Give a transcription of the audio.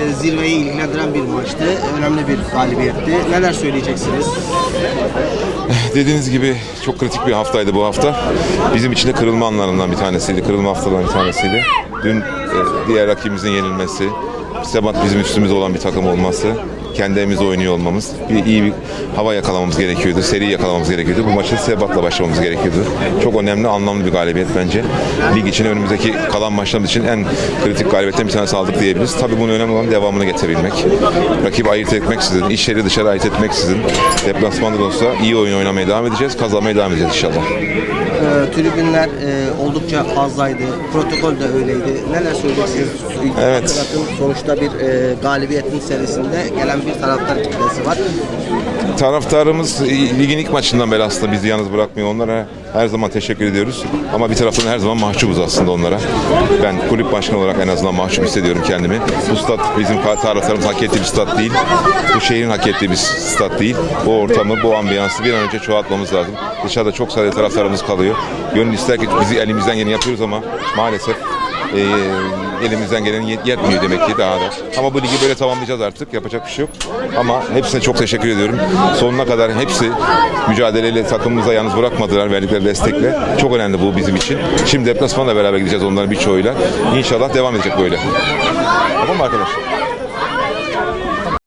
e, zirveyi ilgilendiren bir maçtı. Önemli bir galibiyetti. Neler söyleyeceksiniz? Dediğiniz gibi çok kritik bir haftaydı bu hafta. Bizim için de kırılma anlarından bir tanesiydi. Kırılma haftalarından bir tanesiydi. Dün e, diğer rakibimizin yenilmesi, Sebat bizim üstümüzde olan bir takım olması, kendi evimizde oynuyor olmamız, bir iyi bir hava yakalamamız gerekiyordu, seri yakalamamız gerekiyordu. Bu maçı Sebat'la başlamamız gerekiyordu. Çok önemli, anlamlı bir galibiyet bence. Lig için önümüzdeki kalan maçlarımız için en kritik galibiyetten bir tanesi aldık diyebiliriz. Tabii bunun önemli olan devamını getirebilmek. Rakip ayırt etmeksizin, içeri dışarı ayırt etmeksizin deplasmanda da olsa iyi oyun oynamaya devam edeceğiz, kazanmaya devam edeceğiz inşallah. E, tribünler e, oldukça fazlaydı. Protokol de öyleydi. Neler söyleyeceksiniz? Evet. Hatırlatın, Sonuçta bir e, galibiyetin serisinde gelen bir taraftar kitlesi var. Taraftarımız ligin ilk maçından beri aslında bizi yalnız bırakmıyor. Onlara her zaman teşekkür ediyoruz. Ama bir taraftan her zaman mahcubuz aslında onlara. Ben kulüp başkanı olarak en azından mahcup hissediyorum kendimi. Bu stat bizim taraftarımız hak ettiği bir stat değil. Bu şehrin hak ettiği bir stat değil. Bu ortamı, bu ambiyansı bir an önce çoğaltmamız lazım. Dışarıda çok sayıda taraftarımız kalıyor. Gönül ister ki bizi elimizden geleni yapıyoruz ama maalesef e, elimizden gelen yet- yetmiyor demek ki daha da. Ama bu ligi böyle tamamlayacağız artık. Yapacak bir şey yok. Ama hepsine çok teşekkür ediyorum. Sonuna kadar hepsi mücadeleyle takımımıza yalnız bırakmadılar verdikleri destekle. Çok önemli bu bizim için. Şimdi deplasmanla beraber gideceğiz onların birçoğuyla. İnşallah devam edecek böyle. Tamam mı arkadaşlar?